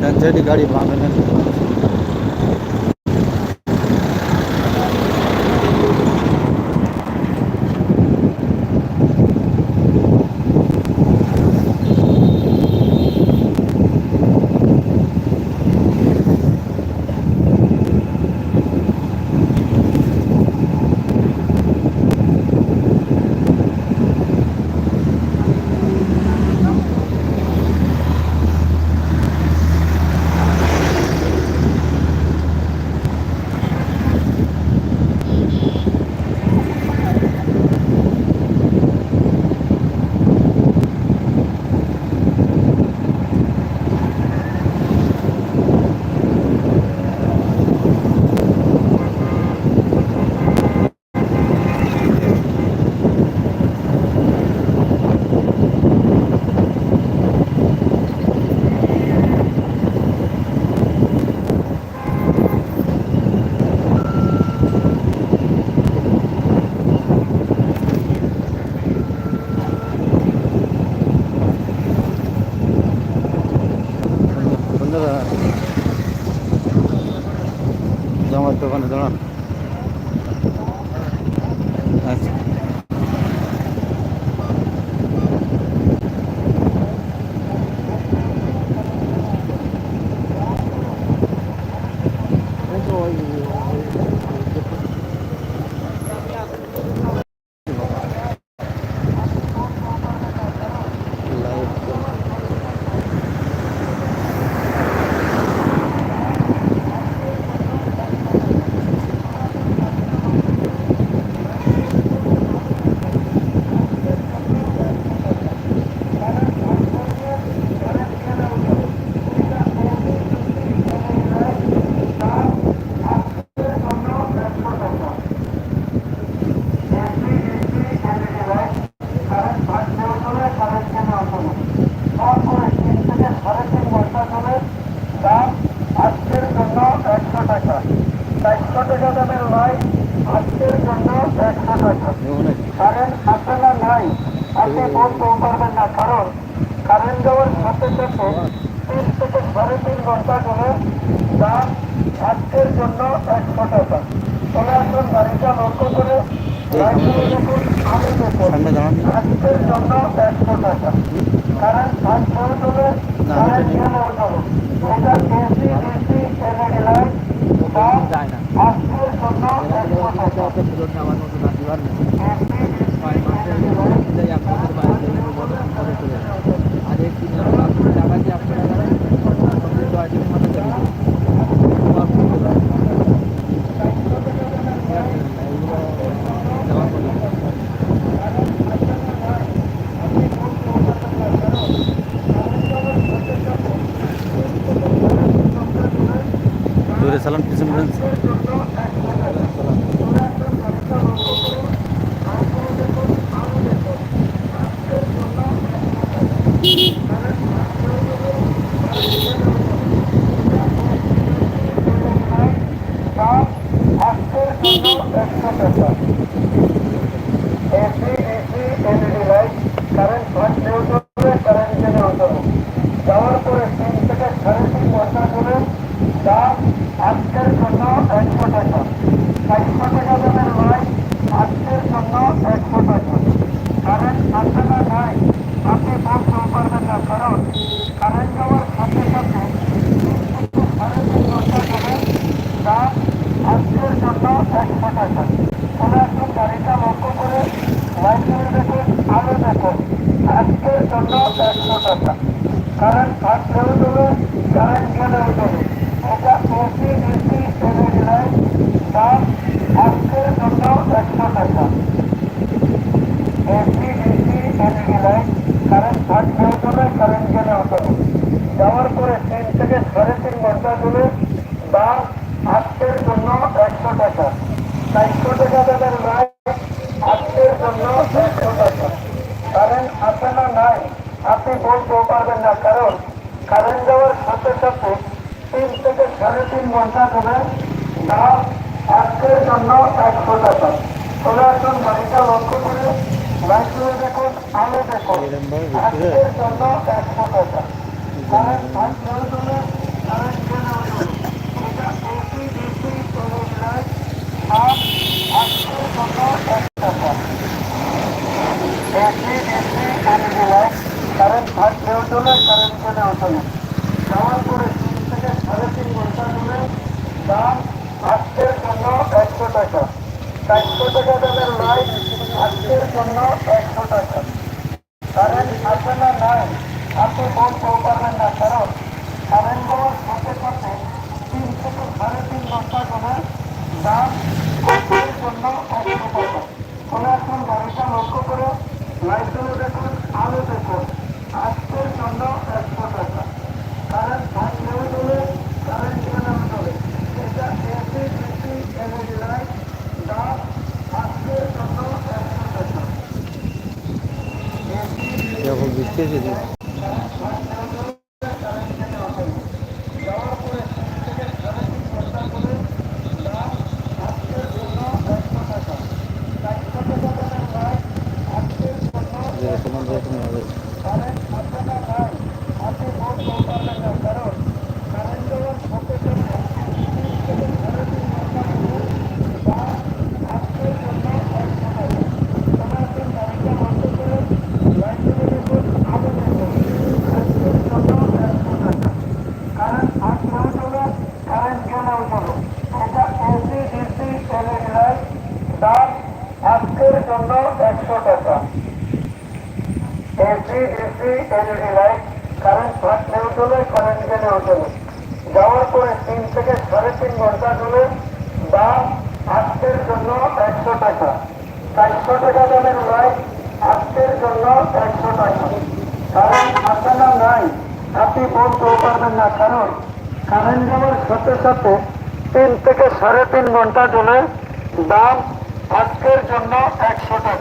त्यांच्यासाठी गाडी बांधण्यात দোকানে দাঁড়ান আচ্ছা আজকের জন্য একশো টাকা চারশো টাকা দামের নয় আজকের জন্য একশো টাকা কারেন্ট আছে না নাই আপনি বলতেও পারবেন না কারণ দেওয়ার সাথে সাথে তিন থেকে সাড়ে তিন ঘণ্টা করে দাম আজকের জন্য একশো টাকা চলে আসুন গাড়িটা লক্ষ্য করে আজকের জন্য একশো টাকা কারণ আজ শুরু করে না, কারেন্ট এটা গেলে ওঠাবো এটা এসি ডিসি এলইডি লাইট দাম আজকের জন্য একশো টাকা দূরে সালাম পিছন দাম আজকের জন্য একশো টাকা AC AC LED light current থাকলেও চলবে কারেন্ট গেলেও চলবে যাওয়ার পরে তিন থেকে সাড়ে তিন ঘণ্টা করে দাম আজকের জন্য এক চারশো টাকা আজকের জন্য একশো টাকা কারেন্ট আছে না নাই আপনি বলতেও পারবেন না কারণ কারেন্ট যাওয়ার সাথে সাথে তিন থেকে সাড়ে তিন ঘণ্টা করে দাম আজকের জন্য একশো টাকা চলে আসুন গাড়িটা লক্ষ্য করে লাইটগুলো দেখুন আলো দেখুন আজকের জন্য একশো টাকা কারেন্ট থাকলেও দেবে কারেন্ট গেলেও দেবে এটা এসি ডিসি এলইডি লাইট দাম আজকের জন্য একশো টাকা AC DC LED light current থাকলেও দেবে কারেন্ট গেলেও দেবে যাওয়ার পরে তিন থেকে সাড়ে তিন ঘণ্টা ধরে দাম আজকের জন্য একশো টাকা চারশো টাকা দামের লাইট আজকের জন্য একশো টাকা কারেন্ট আছে না নাই আপনি বলতেও পারবেন না কারণ কারেন্ট দেওয়ার সাথে সাথে তিন থেকে সাড়ে তিন ঘণ্টা ধরে দাম আজকের জন্য একশো টাকা চলে আসুন বাড়িটা লক্ষ্য করে লাইটগুলো দেখুন আলো দেখুন। আজকের জন্য একশো টাকা কারেন্ট ভাগ দেওয়ার জন্য কারেন্ট কেনা হলো এটা এসি ডিসি ট্রেনের লাইট আর আজকের জন্য এক টাকা AC DC LED light current ভাগ দেওয়ার জন্য কারেন্ট কেনা হতো যাওয়ার পরে তিন থেকে সাড়ে তিন ঘণ্টা ধরে দাম আজকের জন্য একশো টাকা। চারশো টাকা দামের লাইট আজকের জন্য একশো টাকা। কারেন্ট আছে না, নাই। আপনি বলতেও পারবেন না। কারণ কারেন্ট সাথে সাথে তিন থেকে সাড়ে তিন ঘণ্টা করে দাম 谢谢谢谢。আজকের জন্য একশো টাকা। AC DC LED light current নেওয়া চলে কারেন্ট নেওয়া চলে। যাওয়ার পরে তিন থেকে সাড়ে তিন ঘণ্টা চলে দাম আজকের জন্য একশো টাকা। চারশো টাকা দামের লাইট আজকের জন্য একশো টাকা। কারেন্ট আসে না নাই, আপনি বলতেও পারবেন না। কারণ কারেন্ট যাওয়ার সাথে সাথে তিন থেকে সাড়ে তিন ঘণ্টা চলে দাম আজকের জন্য একশো টাকা।